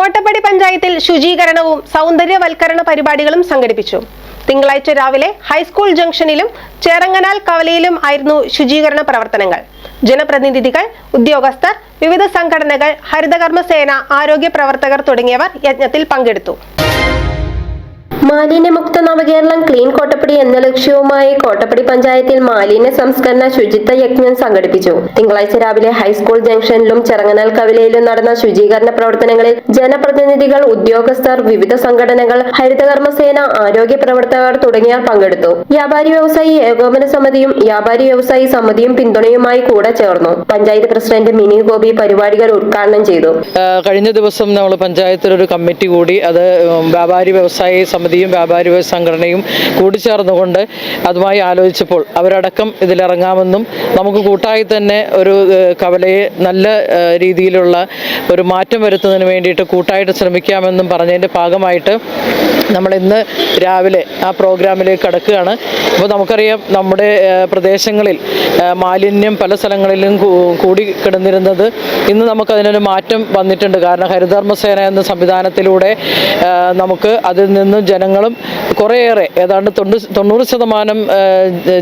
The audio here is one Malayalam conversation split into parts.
കോട്ടപ്പടി പഞ്ചായത്തിൽ ശുചീകരണവും സൗന്ദര്യവൽക്കരണ പരിപാടികളും സംഘടിപ്പിച്ചു. തിങ്കളാഴ്ച രാവിലെ ഹൈസ്കൂൾ ജംഗ്ഷനിലും ചേറങ്ങനാൽ കവലയിലും ആയിരുന്നു ശുചീകരണ പ്രവർത്തനങ്ങൾ. ജനപ്രതിനിധികൾ ഉദ്യോഗസ്ഥർ വിവിധ സംഘടനകൾ ഹരിതകർമ്മസേന ആരോഗ്യ പ്രവർത്തകർ തുടങ്ങിയവർ യജ്ഞത്തിൽ പങ്കെടുത്തു. മാലിന്യമുക്ത നവകേരളം ക്ലീൻ കോട്ടപ്പടി എന്ന ലക്ഷ്യവുമായി കോട്ടപ്പടി പഞ്ചായത്തിൽ മാലിന്യ സംസ്കരണ ശുചിത്വ യജ്ഞം സംഘടിപ്പിച്ചു. തിങ്കളാഴ്ച രാവിലെ ഹൈസ്കൂൾ ജംഗ്ഷനിലും ചെറങ്ങനാൽ കവിലയിലും നടന്ന ശുചീകരണ പ്രവർത്തനങ്ങളിൽ ജനപ്രതിനിധികൾ ഉദ്യോഗസ്ഥർ വിവിധ സംഘടനകൾ ഹരിതകർമ്മസേന ആരോഗ്യ പ്രവർത്തകർ തുടങ്ങിയവർ പങ്കെടുത്തു. വ്യാപാരി വ്യവസായി ഏകോപന സമിതിയും വ്യാപാരി വ്യവസായി സമിതിയും പിന്തുണയുമായി കൂടെ ചേർന്നു. പഞ്ചായത്ത് പ്രസിഡന്റ് മിനി ഗോപി പരിപാടികൾ ഉദ്ഘാടനം ചെയ്തു. കഴിഞ്ഞ ദിവസം നമ്മൾ പഞ്ചായത്തിലൊരു കമ്മിറ്റി കൂടി അത് വ്യാപാരി വ്യവസായി സമിതിയും വ്യാപാരി സംഘടനയും കൂടിച്ചേർന്നുകൊണ്ട് അതുമായി ആലോചിച്ചപ്പോൾ അവരടക്കം ഇതിലിറങ്ങാമെന്നും നമുക്ക് കൂട്ടായി തന്നെ ഒരു കവലയെ നല്ല രീതിയിലുള്ള ഒരു മാറ്റം വരുത്തുന്നതിന് വേണ്ടിയിട്ട് കൂട്ടായിട്ട് ശ്രമിക്കാമെന്നും പറഞ്ഞതിന്റെ ഭാഗമായിട്ട് നമ്മൾ ഇന്ന് രാവിലെ ആ പ്രോഗ്രാമിലേക്ക് കടക്കുകയാണ്. അപ്പോൾ നമുക്കറിയാം നമ്മുടെ പ്രദേശങ്ങളിൽ മാലിന്യം പല സ്ഥലങ്ങളിലും കൂടി കിടന്നിരുന്നത് ഇന്ന് നമുക്കതിനൊരു മാറ്റം വന്നിട്ടുണ്ട്. കാരണം ഹരിതകർമ്മസേന എന്ന സംവിധാനത്തിലൂടെ നമുക്ക് അതിൽ നിന്നും ജനങ്ങളും കുറേയേറെ ഏതാണ്ട് തൊണ്ണൂറ് തൊണ്ണൂറ് ശതമാനം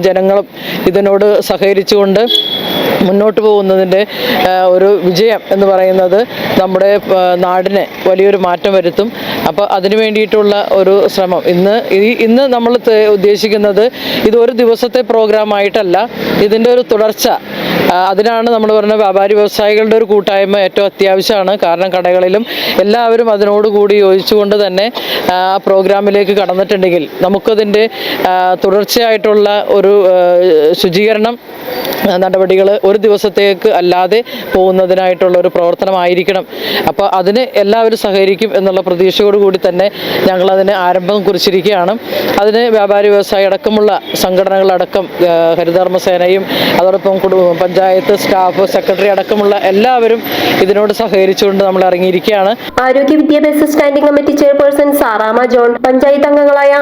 ജനങ്ങളും ഇതിനോട് സഹകരിച്ചുകൊണ്ട് മുന്നോട്ട് പോകുന്നതിന്റെ ഒരു വിജയം എന്ന് പറയുന്നത് നമ്മുടെ നാടിനെ വലിയൊരു മാറ്റം വരുത്തും. അപ്പോൾ അതിനു വേണ്ടിയിട്ടുള്ള ഒരു ശ്രമം. ഇന്ന് ഇന്ന് നമ്മൾ ഉദ്ദേശിക്കുന്നത് ഇത് ഒരു ദിവസത്തെ പ്രോഗ്രാം ആയിട്ടല്ല ഇതിന്റെ ഒരു തുടർച്ച. അതിനാണ് നമ്മൾ പറഞ്ഞ വ്യാപാരി വ്യവസായികളുടെ ഒരു കൂട്ടായ്മ ഏറ്റവും അത്യാവശ്യമാണ്. കാരണം കടകളിലും എല്ലാവരും അതിനോടുകൂടി യോജിച്ചുകൊണ്ട് തന്നെ ആ പ്രോഗ്രാമിലേക്ക് കടന്നിട്ടുണ്ടെങ്കിൽ നമുക്കതിന്റെ തുടർച്ചയായിട്ടുള്ള ഒരു ശുചീകരണം നടപടികൾ ഒരു ദിവസത്തേക്ക് അല്ലാതെ പോകുന്നതിനായിട്ടുള്ള ഒരു പ്രവർത്തനമായിരിക്കണം. അപ്പോൾ അതിന് എല്ലാവരും സഹകരിക്കും എന്നുള്ള പ്രതീക്ഷയോട് കൂടി തന്നെ ഞങ്ങളതിന് ആരംഭം കുറിച്ചിരിക്കുകയാണ്. അതിന് വ്യാപാരി വ്യവസായി അടക്കമുള്ള സംഘടനകളടക്കം ഹരിധർമ്മസേനയും അതോടൊപ്പം പഞ്ചായത്ത് സ്റ്റാഫ് സെക്രട്ടറി അടക്കമുള്ള എല്ലാവരും ഇതിനോട് സഹകരിച്ചുകൊണ്ട് നമ്മൾ ഇറങ്ങിയിരിക്കുകയാണ്. ആരോഗ്യ വിദ്യാഭ്യാസ standing committee chairperson Saramma John panchayat അംഗങ്ങളായ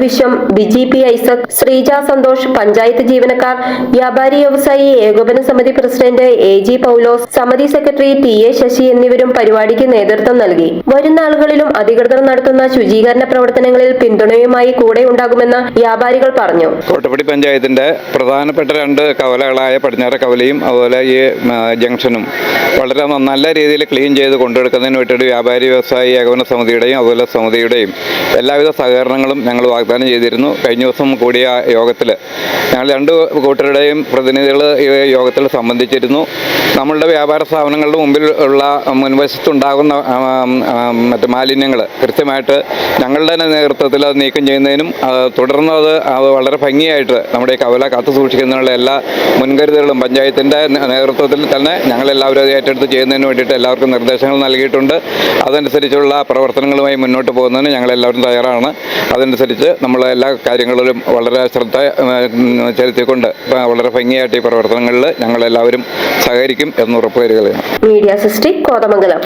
വിശ്വം ബിജി പി ഐസക് ശ്രീജ സന്തോഷ് പഞ്ചായത്ത് ജീവനക്കാർ വ്യാപാരി വ്യവസായി ഏകോപന സമിതി പ്രസിഡന്റ് എ ജി പൗലോസ് സമിതി സെക്രട്ടറി ടി എ ശശി എന്നിവരും പരിപാടിക്ക് നേതൃത്വം നൽകി. വരുന്ന ആളുകളിലും അധികൃതർ നടത്തുന്ന ശുചീകരണ പ്രവർത്തനങ്ങളിൽ പിന്തുണയുമായി കൂടെ ഉണ്ടാകുമെന്ന് വ്യാപാരികൾ പറഞ്ഞു. തോട്ടപ്പടി പഞ്ചായത്തിന്റെ പ്രധാനപ്പെട്ട രണ്ട് കവലകളായ പടിഞ്ഞാറ കവലയും അതുപോലെ ഈ ജംഗ്ഷനും വളരെ നല്ല രീതിയിൽ ക്ലീൻ ചെയ്ത് കൊണ്ടെടുക്കുന്നതിന് വേണ്ടിയിട്ട് വ്യാപാരി വ്യവസായി ഏകോപന സമിതിയുടെയും അതുപോലെ സമിതിയുടെയും എല്ലാവിധ സഹകരണങ്ങളും ഞങ്ങൾ വാഗ്ദാനം ചെയ്തിരുന്നു. കഴിഞ്ഞ ദിവസം കൂടിയ യോഗത്തിൽ ഞങ്ങൾ രണ്ട് കൂട്ടരുടെയും പ്രതിനിധികൾ ഈ യോഗത്തിൽ സംബന്ധിച്ചിരുന്നു. നമ്മളുടെ വ്യാപാര സ്ഥാപനങ്ങളുടെ മുമ്പിൽ ഉള്ള മുൻവശത്തുണ്ടാകുന്ന മറ്റു മാലിന്യങ്ങൾ കൃത്യമായിട്ട് ഞങ്ങളുടെ തന്നെ നേതൃത്വത്തിൽ അത് നീക്കം ചെയ്യുന്നതിനും തുടർന്ന് അത് വളരെ ഭംഗിയായിട്ട് നമ്മുടെ കവല കാത്തു സൂക്ഷിക്കുന്നതിനുള്ള എല്ലാ മുൻകരുതലുകളും പഞ്ചായത്തിന്റെ നേതൃത്വത്തിൽ തന്നെ ഞങ്ങളെല്ലാവരും അത് ഏറ്റെടുത്ത് ചെയ്യുന്നതിന് വേണ്ടിയിട്ട് എല്ലാവർക്കും നിർദ്ദേശങ്ങൾ നൽകിയിട്ടുണ്ട്. അതനുസരിച്ചുള്ള പ്രവർത്തനങ്ങളുമായി മുന്നോട്ട് പോകുന്നതിന് ഞങ്ങളെല്ലാവരും തയ്യാറാണ്. അതനുസരിച്ച് നമ്മൾ എല്ലാ കാര്യങ്ങളിലും വളരെ ശ്രദ്ധ ചെലുത്തിക്കൊണ്ട് വളരെ ഭംഗിയായിട്ട് ഈ പ്രവർത്തനങ്ങളിൽ ഞങ്ങളെല്ലാവരും സഹകരിക്കും എന്ന് ഉറപ്പുവരികയാണ് മീഡിയ സിസ്റ്റി കോതമംഗലം.